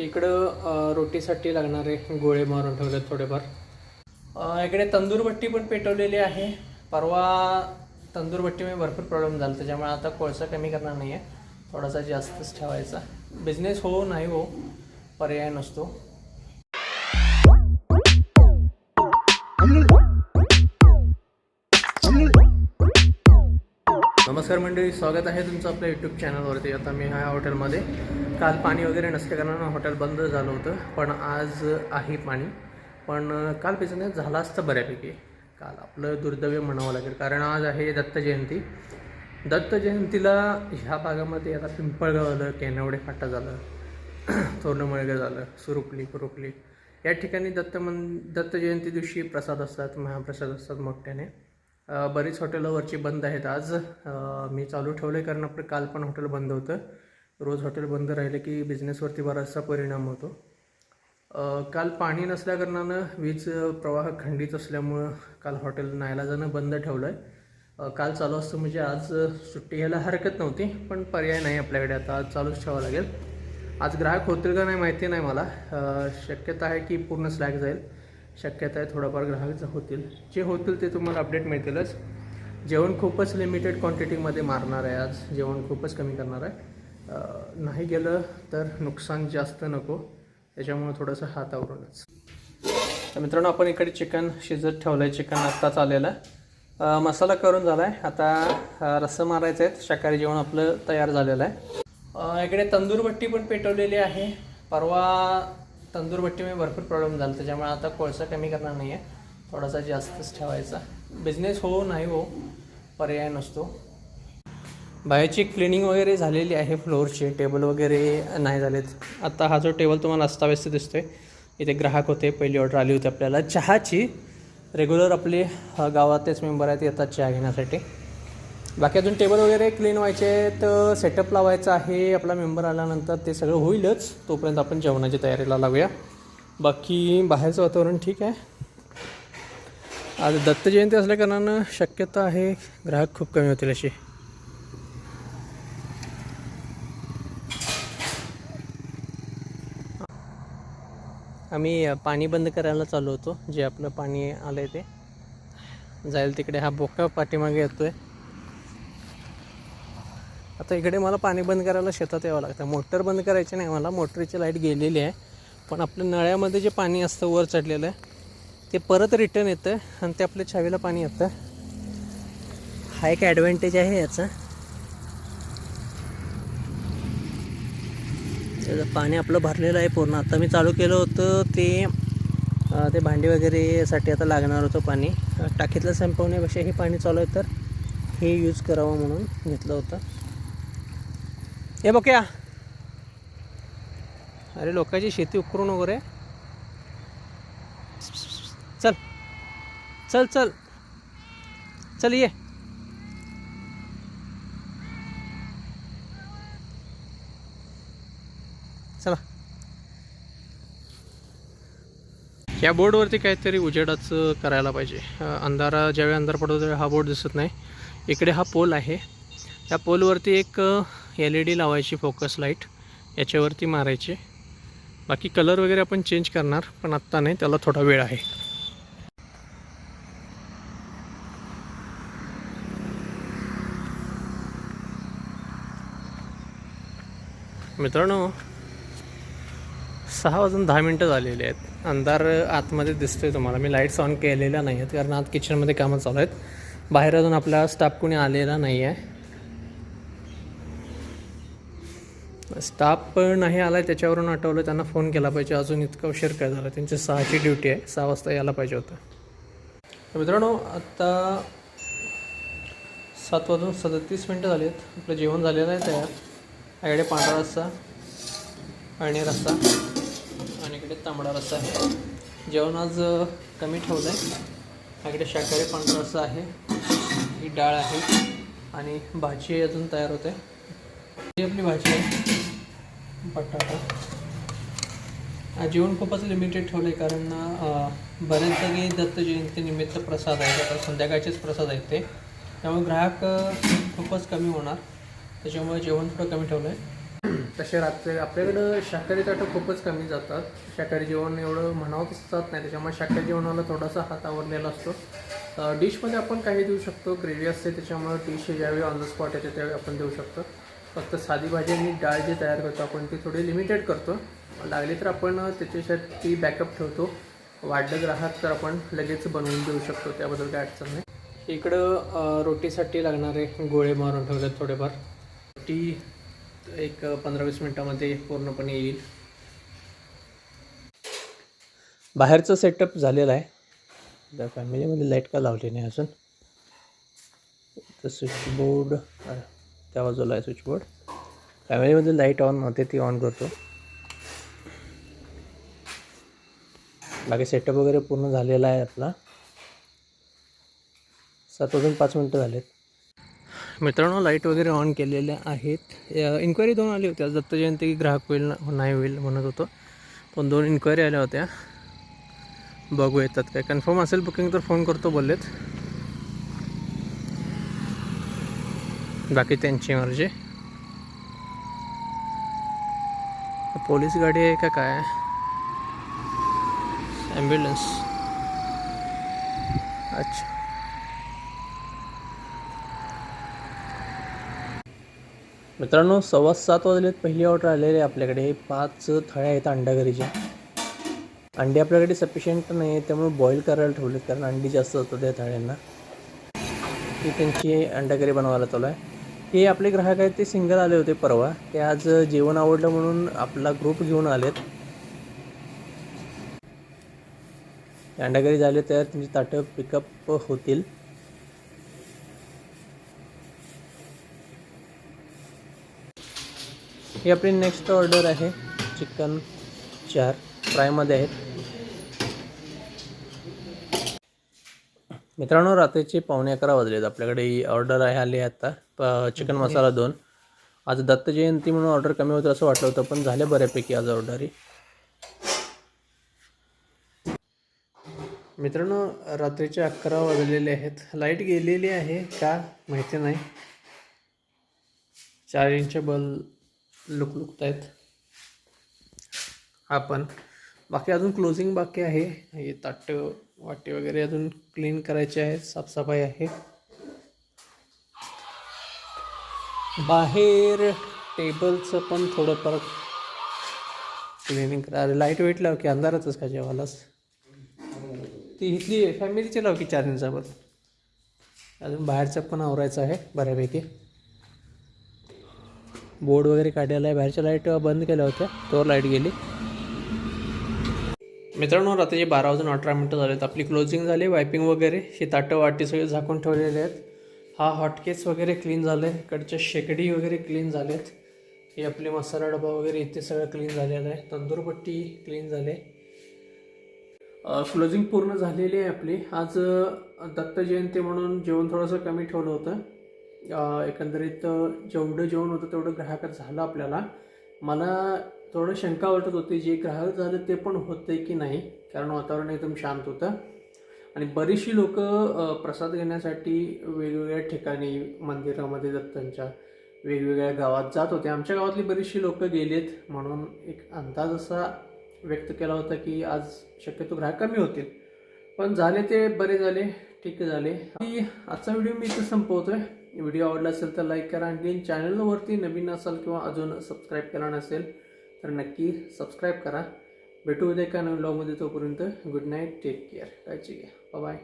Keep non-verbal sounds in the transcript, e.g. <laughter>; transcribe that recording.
इकडं रोटीसाठी लागणारे गोळे मारून ठेवले थोडेफार. इकडे तंदूरभट्टी पण पेटवलेली आहे. परवा तंदूरबट्टीमुळे भरपूर प्रॉब्लेम झाला त्याच्यामुळे आता कोळसा कमी करणार नाही आहे थोडासा जास्तच ठेवायचा. बिझनेस हो नाही हो पर्याय नसतो. नमस्कार मंडळी स्वागत आहे तुमचं आपल्या यूट्यूब चॅनलवरती आता मी ह्या हॉटेलमध्ये काल पाणी वगैरे नसल्याकारणानं हॉटेल बंद झालं होतं पण आज आहे पाणी. पण काल बिझनेस झाला असतं बऱ्यापैकी. काल आपलं दुर्दैव म्हणावं लागेल कारण आज आहे दत्त जयंती. दत्त जयंतीला ह्या भागामध्ये आता पिंपळगाव झालं केनवडे फाटा झालं <clears throat> तोरणमळगं झालं सुरुपली कुरुपली. या ठिकाणी दत्त मन दत्त जयंती दिवशी प्रसाद असतात महाप्रसाद असतात मोठ्याने. बरीच हॉटेलवरची बंद आहेत आज. मी चालू ठेवले कारण आपलं काल पण हॉटेल बंद होतं. रोज हॉटेल बंद राहिले की बिझनेसवरती बराचसा परिणाम होतो. काल पाणी नसल्याकारणानं वीज प्रवाह खंडित असल्यामुळं काल हॉटेल नायला जाणं बंद ठेवलं आहे काल चालू असतं म्हणजे आज सुट्टी घ्यायला हरकत नव्हती पण पर्याय नाही आपल्याकडे. आता आज चालूच ठेवावं लागेल. आज ग्राहक होतील का नाही माहिती नाही मला. शक्यता आहे की पूर्ण स्लॅग जाईल. शक्यता आहे थोडाफार ग्राहक होतील. जे होतील ते तुम्हाला अपडेट मिळतीलच. जेवण खूपच लिमिटेड क्वांटिटीमध्ये मारणार आहे आज. जेवण खूपच कमी करणार आहे. नाही गेलं तर नुकसान जास्त नको. त्याच्यामुळं थोडंसं हातावरूनच तर मित्रांनो आपण इकडे चिकन शिजत ठेवलं आहे चिकन आत्ताच आलेलं. आहे मसाला करून झाला आहे आता अ, मारायचं आहे. शाकाहारी जेवण आपलं तयार झालेलं आहे. इकडे तंदूरभट्टी पण पेटवलेली आहे. परवा तंदूरभट्टीमध्ये भरपूर प्रॉब्लेम झाला. त्याच्यामुळे आता कोळसा कमी करणार नाही आहे थोडासा जास्तच ठेवायचा. बिझनेस हो नाही हो पर्याय नसतो. बाहेरची क्लिनिंग वगैरे झालेली आहे फ्लोअरची टेबल वगैरे नाही झालेत. आता हा जो टेबल तुम्हाला अस्ताव्यस्त दिसतोय इथे ग्राहक होते. पहिली ऑर्डर आली होती आपल्याला. चहाची रेग्युलर आपले गावातलेच मेंबर आहेत येतात चहा घेण्यासाठी. बाकी अजून टेबल वगैरे क्लीन व्हायचे तर सेटअप लावायचं आहे. आपला मेंबर आल्यानंतर ते सगळं होईलच. तोपर्यंत आपण जेवणाची तयारीला लावूया. बाकी बाहेरचं वातावरण ठीक आहे. आज दत्त जयंती असल्याकारणानं शक्यता आहे ग्राहक खूप कमी होतील अशी. आम्ही पाणी बंद करायला चालू होतो. जे आपलं पाणी आलं आहे ते. जाईल तिकडे. हा बोका पाठीमागे येतो आहे आता इकडे मला पाणी बंद करायला शेतात यावं लागतं. मोटर बंद करायची नाही मला मोटरीची लाइट गेलेली आहे. पण आपल्या नळ्यामध्ये जे पाणी असतं वर चढलेलं आहे ते परत रिटर्न येतं आणि ते आपल्या छावीला पाणी येतं. हा एक ॲडव्हान्टेज आहे याचा. त्याचं पाणी आपलं भरलेलं आहे पूर्ण. आता मी चालू केलं होतं ते ते भांडी वगैरेसाठी आता लागणार होतं पाणी. टाकीतलं संपवण्यापेक्षा हे पाणी चालू आहे तर हे यूज करावं म्हणून घेतलं होतं. हे बघ्या अरे लोकांची शेती उकरून वगैरे. चल. चल चल. चल ये. चला. या बोर्डवरती काहीतरी उजेडाचं करायला पाहिजे. अंधारा ज्यावेळी अंधार पडतो त्यावेळी हा बोर्ड दिसत नाही. इकडे हा पोल आहे. त्या पोलवरती एक एल ई डी लावायची फोकस लाइट याच्यावरती मारायची. बाकी कलर वगैरे आपण चेंज करणार पण आत्ता नाही त्याला थोडा वेळ आहे. मित्रांनो सहा वाजून दहा मिनटं झालेली आहेत. अंधार आतमध्ये दिसतोय तुम्हाला. मी लाईट्स ऑन केलेल्या नाही आहेत कारण आत किचनमध्ये कामं चालू आहेत. बाहेर अजून आपला स्टाफ कोणी आलेला नाही आहे स्टाफ नाही आला आहे त्याच्यावरून आठवलं त्यांना फोन केला पाहिजे. अजून इतका उशीर काय झाला? त्यांची सहाची ड्युटी आहे. सहा वाजता यायला पाहिजे होतं. मित्रांनो आत्ता सात वाजून सदतीस मिनटं झाली आहेत आपलं जेवण झालेलं आहे तयार. याकडे पांढरा रस्सा आणि रस्सा आणि इकडे तांबडा रस्सा आहे. जेवण आज कमी ठेवलं आहे इकडे शाकाहारी पांढरा रस्सा आहे. ही डाळ आहे. आणि भाजी अजून तयार होते. ही आपली भाजी आहे. बटाटा. जेवण खूपच लिमिटेड ठेवलं आहे कारण बरेच जागी दत्त जयंती निमित्त प्रसाद आहेत. आता संध्याकाळचेच प्रसाद आहेत ते. त्यामुळे ग्राहक खूपच कमी होणार. त्याच्यामुळे जेवण थोडं कमी ठेवलं आहे तसे रात्री आपल्याकडं शाकाहारी ताटं खूपच कमी जातात. शाकाहारी जेवण एवढं म्हणावं तसं जात नाही. त्याच्यामुळे शाकाहारी जेवणाला थोडासा हात आवडलेला असतो. डिशमध्ये आपण काही देऊ शकतो. ग्रेव्ही असते त्याच्यामुळे डिश ज्यावेळी ऑन द स्पॉट येते त्यावेळी आपण देऊ शकतो. फक्त साधी भाजी आणि डाळ जी तयार करतो आपण ती थोडी लिमिटेड करतो. लागली तर आपण त्याच्यासाठी बॅकअप ठेवतो. वाढलं ग्राहक तर आपण लगेच बनवून देऊ शकतो त्याबद्दल काय अडचण नाही. इकडं रोटीसाठी लागणारे गोळे मारून ठेवलेत थोडेफार. रोटी एक पंधरा वीस मिनटामध्ये पूर्णपणे येईल. बाहेरचं सेटअप झालेलं आहे. त्या फॅमिलीमध्ये लाइट का लावली नाही अजून? तर बोर्ड त्या बाजूला आहे स्विच बोर्ड फॅमिलीमध्ये लाइट ऑन होते ती ऑन करतो. बाकी सेटअप वगैरे पूर्ण झालेला आहे आपला. सात वाजून पाच मिनटं झालेत. मित्रांनो लाइट वगैरे ऑन केलेल्या आहेत. इन्क्वायरी दोन आली होत्या. दत्त जयंती की ग्राहक होईल ना- नाही होईल म्हणत होतो. पण दोन इन्क्वायरी आल्या होत्या. बघू येतात काय कन्फर्म असेल बुकिंग तर फोन करतो बोललेत. बाकी त्यांची मर्जी. पोलीस गाडी आहे का काय? ॲम्ब्युलन्स अच्छा. मित्रांनो सव्वा सात वाजलेत. पहिली ऑर्डर आलेली आहे आपल्याकडे. पाच थळ्या आहेत अंडागरीच्या अंडी आपल्याकडे सफिशियंट नाही आहे त्यामुळे बॉईल करायला ठेवलेत. कारण अंडी जास्त होतं त्या थाळ्यांना. ही त्यांची अंडाकरी बनवायला चालू आहे. हे आपले ग्राहक आहेत ते सिंगल आले होते परवा. ते आज जेवण आवडलं म्हणून आपला ग्रुप घेऊन आलेत. अंडागरी झाले तर तुमची ताटं पिकअप होतील. ही आपली नेक्स्ट ऑर्डर आहे चिकन चार. फ्रायमध्ये आहेत. मित्रांनो रात्रीचे पावणे अकरा वाजलेत. आपल्याकडे ही ऑर्डर आहे आली आहे आता. प चिकन मसाला दोन. आज दत्त जयंती म्हणून ऑर्डर कमी होतं असं वाटलं होतं पण झाले बऱ्यापैकी आज ऑर्डरी मित्रांनो रात्रीचे अकरा वाजलेले आहेत. लाइट गेलेली आहे का माहिती नाही. चार इंच बल लुकलुकत आहेत आपण बाकी अजून क्लोजिंग बाकी आहे. हे ताट वाटी वगैरे अजून क्लीन करायचे आहे साफसफाई आहे. बाहेर टेबलचं पण थोडंफार क्लिनिंग करा. अरे लाइट वेट लाव की अंधारातच का जेवालाच ती इथली फॅमिलीची लाव की चार इंचावर अजून बाहेरचं पण आवरायचं आहे बऱ्यापैकी. बोर्ड वगैरे काढलेला आहे. बाहेरच्या लाइट बंद केल्या होत्या तोवर लाइट गेली. मित्रांनो रात्रीचे बारा वाजून अठरा मिनटं झालेत आपली क्लोजिंग झाली वायपिंग वगैरे ही ताटं वाटी सगळे झाकून ठेवलेले आहेत. हा हॉटकेस वगैरे क्लीन झालं आहे इकडच्या शेकडी वगैरे क्लीन झालेत. हे आपले मसाला डबा वगैरे इथे सगळं क्लीन झालेलं आहे. तंदूरपट्टी क्लीन झाले. क्लोजिंग पूर्ण झालेली आहे आपली. आज दत्त जयंती म्हणून जेवण थोडंसं कमी ठेवलं होतं. एकंदरीत जेवढं जेवण होतं तेवढं ग्राहक झालं आपल्याला. मला थोडं शंका वाटत होती जे ग्राहक झालं ते पण होते की नाही? कारण वातावरण एकदम शांत होतं. आणि बरीचशी लोक प्रसाद घेण्यासाठी वेगवेगळ्या ठिकाणी मंदिरामध्ये दत्तांच्या वेगवेगळ्या गावात जात होते. आमच्या गावातली बरीचशी लोक गेलेत. म्हणून एक अंदाज असा व्यक्त केला होता की आज शक्यतो ग्राहक कमी होतील. पण झाले ते बरे झाले ठीक झाले. आणि आजचा व्हिडिओ मी इथं संपवतोय. व्हिडिओ आवडला असेल तर लाईक करा. आणखी चॅनलवरती नवीन असाल किंवा अजून सबस्क्राईब केला नसेल तर नक्की सबस्क्राईब करा. भेटू उद्या एका नवीन ब्लॉगमध्ये तोपर्यंत गुड नाईट टेक केअर काळजी घ्या बाय